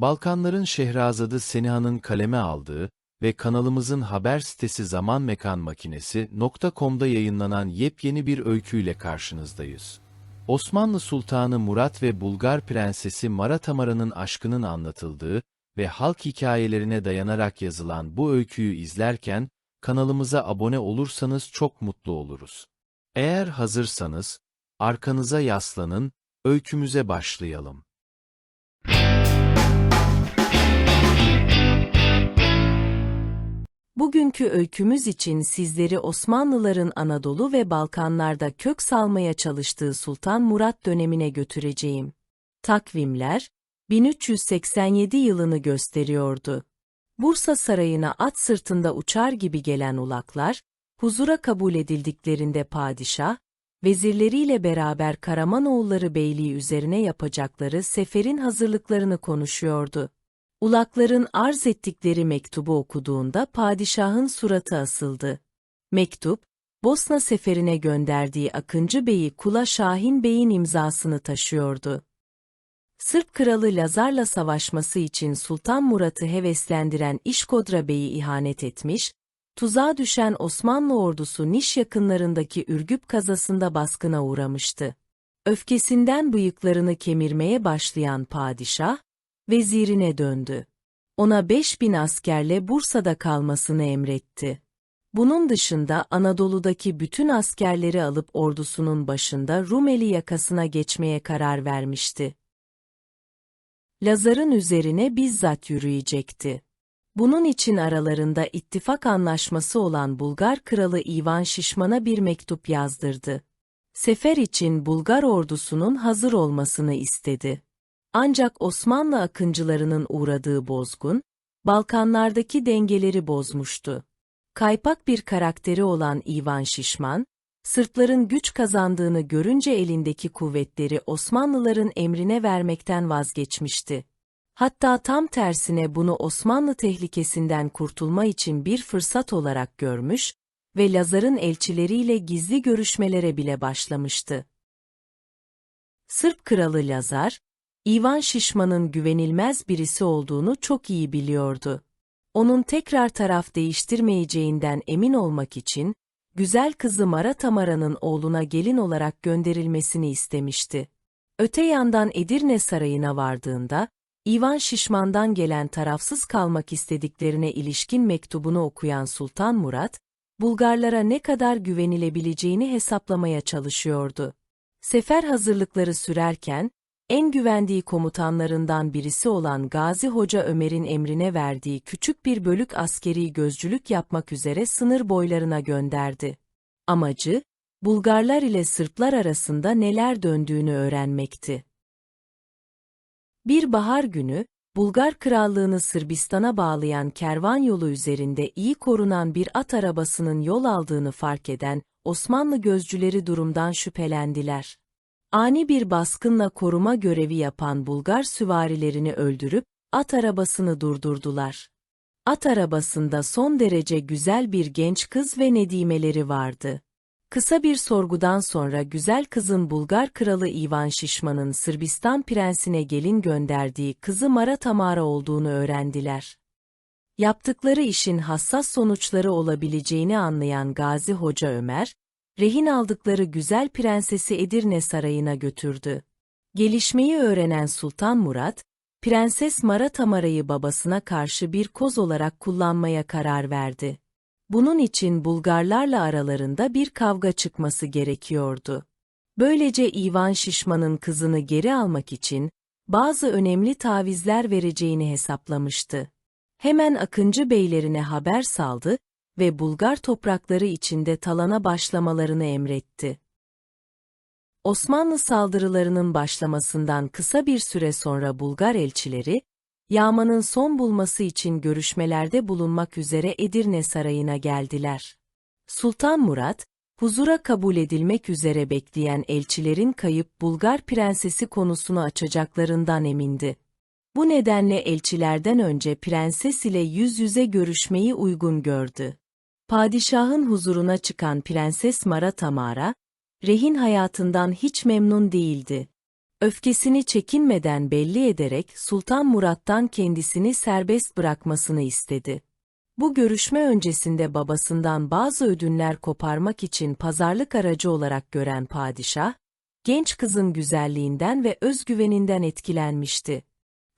Balkanların Şehrazadı Seniha'nın kaleme aldığı ve kanalımızın haber sitesi Zaman Mekan Makinesi.com'da yayınlanan yepyeni bir öyküyle karşınızdayız. Osmanlı Sultanı Murat ve Bulgar Prensesi Mara Tamara'nın aşkının anlatıldığı ve halk hikayelerine dayanarak yazılan bu öyküyü izlerken, kanalımıza abone olursanız çok mutlu oluruz. Eğer hazırsanız, arkanıza yaslanın, öykümüze başlayalım. Bugünkü öykümüz için sizleri Osmanlıların Anadolu ve Balkanlarda kök salmaya çalıştığı Sultan Murat dönemine götüreceğim. Takvimler, 1387 yılını gösteriyordu. Bursa Sarayı'na at sırtında uçar gibi gelen ulaklar, huzura kabul edildiklerinde padişah, vezirleriyle beraber Karamanoğulları Beyliği üzerine yapacakları seferin hazırlıklarını konuşuyordu. Ulakların arz ettikleri mektubu okuduğunda padişahın suratı asıldı. Mektup, Bosna seferine gönderdiği Akıncı Bey'i Kula Şahin Bey'in imzasını taşıyordu. Sırp kralı Lazar'la savaşması için Sultan Murat'ı heveslendiren İşkodra Bey'i ihanet etmiş, tuzağa düşen Osmanlı ordusu Niş yakınlarındaki Ürgüp kazasında baskına uğramıştı. Öfkesinden bıyıklarını kemirmeye başlayan padişah, vezirine döndü. Ona 5000 askerle Bursa'da kalmasını emretti. Bunun dışında Anadolu'daki bütün askerleri alıp ordusunun başında Rumeli yakasına geçmeye karar vermişti. Lazar'ın üzerine bizzat yürüyecekti. Bunun için aralarında ittifak anlaşması olan Bulgar kralı İvan Şişman'a bir mektup yazdırdı. Sefer için Bulgar ordusunun hazır olmasını istedi. Ancak Osmanlı akıncılarının uğradığı bozgun, Balkanlardaki dengeleri bozmuştu. Kaypak bir karakteri olan İvan Şişman, Sırpların güç kazandığını görünce elindeki kuvvetleri Osmanlıların emrine vermekten vazgeçmişti. Hatta tam tersine bunu Osmanlı tehlikesinden kurtulma için bir fırsat olarak görmüş ve Lazar'ın elçileriyle gizli görüşmelere bile başlamıştı. Sırp kralı Lazar, İvan Şişman'ın güvenilmez birisi olduğunu çok iyi biliyordu. Onun tekrar taraf değiştirmeyeceğinden emin olmak için, güzel kızı Mara Tamara'nın oğluna gelin olarak gönderilmesini istemişti. Öte yandan Edirne Sarayı'na vardığında, İvan Şişman'dan gelen tarafsız kalmak istediklerine ilişkin mektubunu okuyan Sultan Murat, Bulgarlara ne kadar güvenilebileceğini hesaplamaya çalışıyordu. Sefer hazırlıkları sürerken, en güvendiği komutanlarından birisi olan Gazi Hoca Ömer'in emrine verdiği küçük bir bölük askeri gözcülük yapmak üzere sınır boylarına gönderdi. Amacı, Bulgarlar ile Sırplar arasında neler döndüğünü öğrenmekti. Bir bahar günü, Bulgar krallığını Sırbistan'a bağlayan kervan yolu üzerinde iyi korunan bir at arabasının yol aldığını fark eden Osmanlı gözcüleri durumdan şüphelendiler. Ani bir baskınla koruma görevi yapan Bulgar süvarilerini öldürüp at arabasını durdurdular. At arabasında son derece güzel bir genç kız ve nedimeleri vardı. Kısa bir sorgudan sonra güzel kızın Bulgar kralı Ivan Şişman'ın Sırbistan prensine gelin gönderdiği kızı Mara Tamara olduğunu öğrendiler. Yaptıkları işin hassas sonuçları olabileceğini anlayan Gazi Hoca Ömer, rehin aldıkları güzel prensesi Edirne Sarayı'na götürdü. Gelişmeyi öğrenen Sultan Murat, Prenses Mara Tamara'yı babasına karşı bir koz olarak kullanmaya karar verdi. Bunun için Bulgarlarla aralarında bir kavga çıkması gerekiyordu. Böylece İvan Şişman'ın kızını geri almak için bazı önemli tavizler vereceğini hesaplamıştı. Hemen Akıncı beylerine haber saldı ve Bulgar toprakları içinde talana başlamalarını emretti. Osmanlı saldırılarının başlamasından kısa bir süre sonra Bulgar elçileri, yağmanın son bulması için görüşmelerde bulunmak üzere Edirne Sarayı'na geldiler. Sultan Murat, huzura kabul edilmek üzere bekleyen elçilerin kayıp Bulgar prensesi konusunu açacaklarından emindi. Bu nedenle elçilerden önce prenses ile yüz yüze görüşmeyi uygun gördü. Padişahın huzuruna çıkan Prenses Mara Tamara, rehin hayatından hiç memnun değildi. Öfkesini çekinmeden belli ederek Sultan Murat'tan kendisini serbest bırakmasını istedi. Bu görüşme öncesinde babasından bazı ödünler koparmak için pazarlık aracı olarak gören padişah, genç kızın güzelliğinden ve özgüveninden etkilenmişti.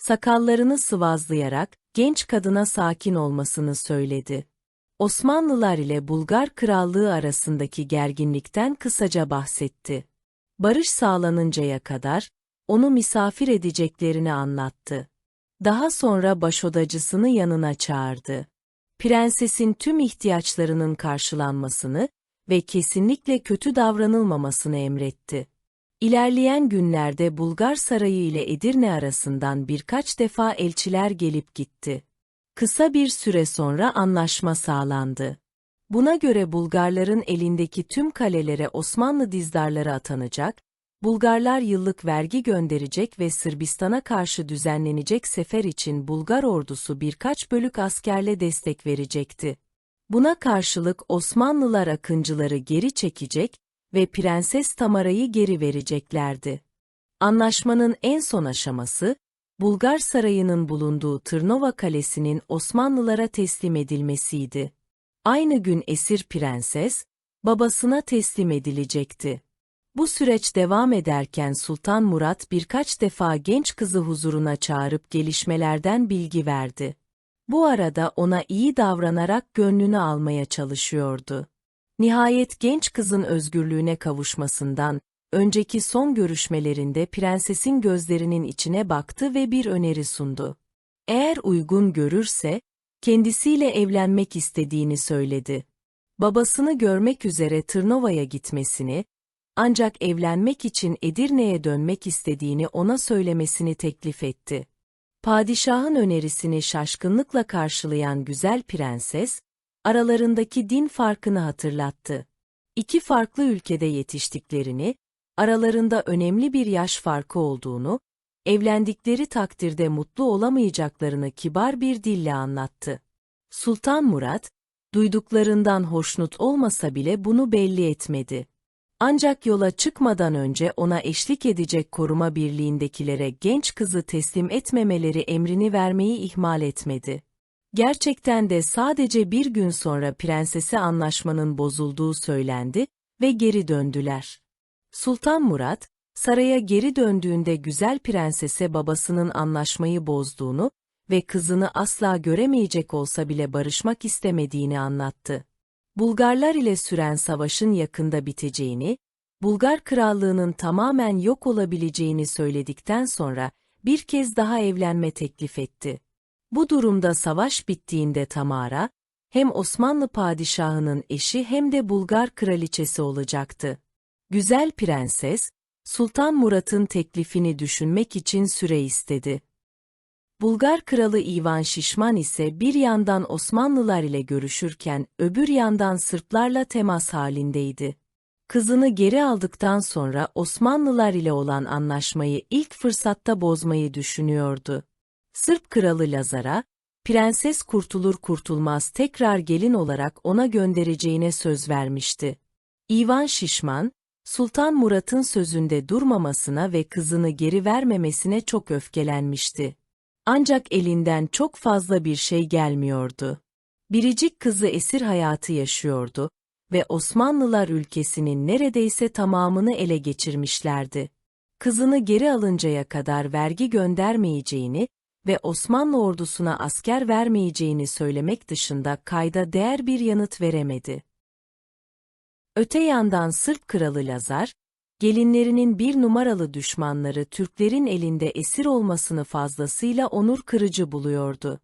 Sakallarını sıvazlayarak genç kadına sakin olmasını söyledi. Osmanlılar ile Bulgar Krallığı arasındaki gerginlikten kısaca bahsetti. Barış sağlanıncaya kadar onu misafir edeceklerini anlattı. Daha sonra başodacısını yanına çağırdı. Prensesin tüm ihtiyaçlarının karşılanmasını ve kesinlikle kötü davranılmamasını emretti. İlerleyen günlerde Bulgar Sarayı ile Edirne arasından birkaç defa elçiler gelip gitti. Kısa bir süre sonra anlaşma sağlandı. Buna göre Bulgarların elindeki tüm kalelere Osmanlı dizdarları atanacak, Bulgarlar yıllık vergi gönderecek ve Sırbistan'a karşı düzenlenecek sefer için Bulgar ordusu birkaç bölük askerle destek verecekti. Buna karşılık Osmanlılar akıncıları geri çekecek ve Prenses Tamara'yı geri vereceklerdi. Anlaşmanın en son aşaması, Bulgar sarayının bulunduğu Tırnova Kalesi'nin Osmanlılara teslim edilmesiydi. Aynı gün esir prenses, babasına teslim edilecekti. Bu süreç devam ederken Sultan Murat birkaç defa genç kızı huzuruna çağırıp gelişmelerden bilgi verdi. Bu arada ona iyi davranarak gönlünü almaya çalışıyordu. Nihayet genç kızın özgürlüğüne kavuşmasından, önceki son görüşmelerinde prensesin gözlerinin içine baktı ve bir öneri sundu. Eğer uygun görürse, kendisiyle evlenmek istediğini söyledi. Babasını görmek üzere Tırnova'ya gitmesini, ancak evlenmek için Edirne'ye dönmek istediğini ona söylemesini teklif etti. Padişahın önerisini şaşkınlıkla karşılayan güzel prenses, aralarındaki din farkını hatırlattı. İki farklı ülkede yetiştiklerini, aralarında önemli bir yaş farkı olduğunu, evlendikleri takdirde mutlu olamayacaklarını kibar bir dille anlattı. Sultan Murat, duyduklarından hoşnut olmasa bile bunu belli etmedi. Ancak yola çıkmadan önce ona eşlik edecek koruma birliğindekilere genç kızı teslim etmemeleri emrini vermeyi ihmal etmedi. Gerçekten de sadece bir gün sonra prensese anlaşmanın bozulduğu söylendi ve geri döndüler. Sultan Murat, saraya geri döndüğünde güzel prensese babasının anlaşmayı bozduğunu ve kızını asla göremeyecek olsa bile barışmak istemediğini anlattı. Bulgarlar ile süren savaşın yakında biteceğini, Bulgar krallığının tamamen yok olabileceğini söyledikten sonra bir kez daha evlenme teklif etti. Bu durumda savaş bittiğinde Tamara, hem Osmanlı padişahının eşi hem de Bulgar kraliçesi olacaktı. Güzel prenses, Sultan Murat'ın teklifini düşünmek için süre istedi. Bulgar kralı Ivan Şişman ise bir yandan Osmanlılar ile görüşürken öbür yandan Sırplarla temas halindeydi. Kızını geri aldıktan sonra Osmanlılar ile olan anlaşmayı ilk fırsatta bozmayı düşünüyordu. Sırp kralı Lazar'a, prenses kurtulur kurtulmaz tekrar gelin olarak ona göndereceğine söz vermişti. Ivan Şişman, Sultan Murat'ın sözünde durmamasına ve kızını geri vermemesine çok öfkelenmişti. Ancak elinden çok fazla bir şey gelmiyordu. Biricik kızı esir hayatı yaşıyordu ve Osmanlılar ülkesinin neredeyse tamamını ele geçirmişlerdi. Kızını geri alıncaya kadar vergi göndermeyeceğini ve Osmanlı ordusuna asker vermeyeceğini söylemek dışında kayda değer bir yanıt veremedi. Öte yandan Sırp kralı Lazar, gelinlerinin bir numaralı düşmanları Türklerin elinde esir olmasını fazlasıyla onur kırıcı buluyordu.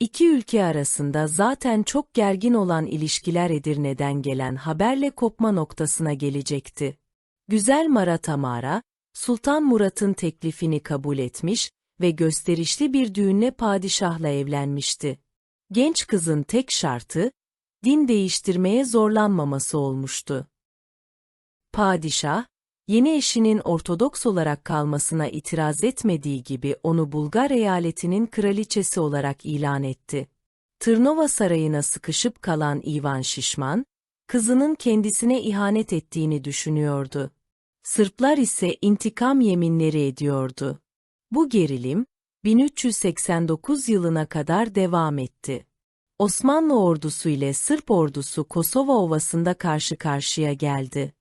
İki ülke arasında zaten çok gergin olan ilişkiler Edirne'den gelen haberle kopma noktasına gelecekti. Güzel Mara Tamara, Sultan Murat'ın teklifini kabul etmiş ve gösterişli bir düğünle padişahla evlenmişti. Genç kızın tek şartı, din değiştirmeye zorlanmaması olmuştu. Padişah, yeni eşinin Ortodoks olarak kalmasına itiraz etmediği gibi onu Bulgar eyaletinin kraliçesi olarak ilan etti. Tırnova sarayına sıkışıp kalan Ivan Şişman, kızının kendisine ihanet ettiğini düşünüyordu. Sırplar ise intikam yeminleri ediyordu. Bu gerilim, 1389 yılına kadar devam etti. Osmanlı ordusu ile Sırp ordusu Kosova Ovası'nda karşı karşıya geldi.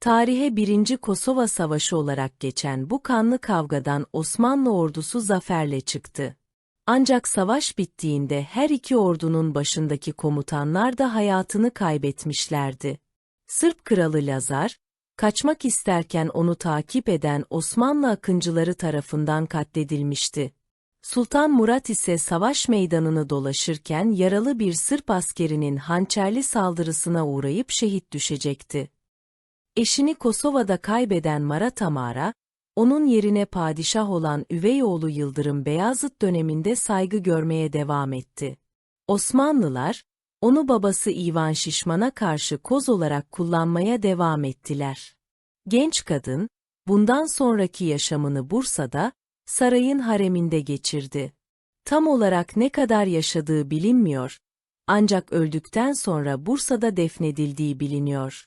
Tarihe 1. Kosova Savaşı olarak geçen bu kanlı kavgadan Osmanlı ordusu zaferle çıktı. Ancak savaş bittiğinde her iki ordunun başındaki komutanlar da hayatını kaybetmişlerdi. Sırp kralı Lazar, kaçmak isterken onu takip eden Osmanlı akıncıları tarafından katledilmişti. Sultan Murat ise savaş meydanını dolaşırken yaralı bir Sırp askerinin hançerli saldırısına uğrayıp şehit düşecekti. Eşini Kosova'da kaybeden Marat Amara, onun yerine padişah olan üvey oğlu Yıldırım Beyazıt döneminde saygı görmeye devam etti. Osmanlılar, onu babası İvan Şişman'a karşı koz olarak kullanmaya devam ettiler. Genç kadın, bundan sonraki yaşamını Bursa'da, sarayın hareminde geçirdi. Tam olarak ne kadar yaşadığı bilinmiyor, ancak öldükten sonra Bursa'da defnedildiği biliniyor.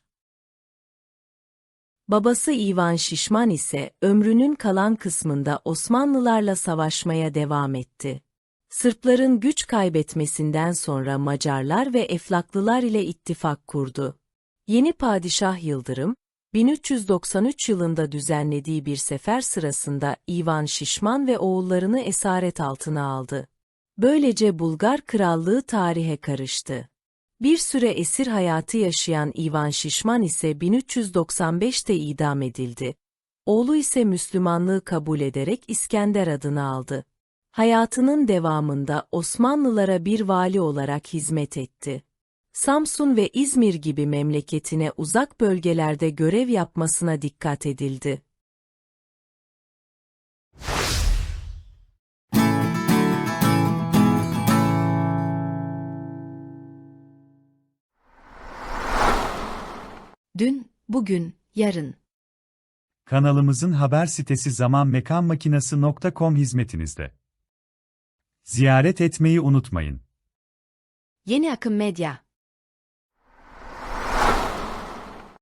Babası İvan Şişman ise ömrünün kalan kısmında Osmanlılarla savaşmaya devam etti. Sırpların güç kaybetmesinden sonra Macarlar ve Eflaklılar ile ittifak kurdu. Yeni padişah Yıldırım, 1393 yılında düzenlediği bir sefer sırasında İvan Şişman ve oğullarını esaret altına aldı. Böylece Bulgar krallığı tarihe karıştı. Bir süre esir hayatı yaşayan İvan Şişman ise 1395'te idam edildi. Oğlu ise Müslümanlığı kabul ederek İskender adını aldı. Hayatının devamında Osmanlılara bir vali olarak hizmet etti. Samsun ve İzmir gibi memleketine uzak bölgelerde görev yapmasına dikkat edildi. Dün, bugün, yarın. Kanalımızın haber sitesi zamanmekanmakinası.com hizmetinizde. Ziyaret etmeyi unutmayın. Yeni Akım Medya.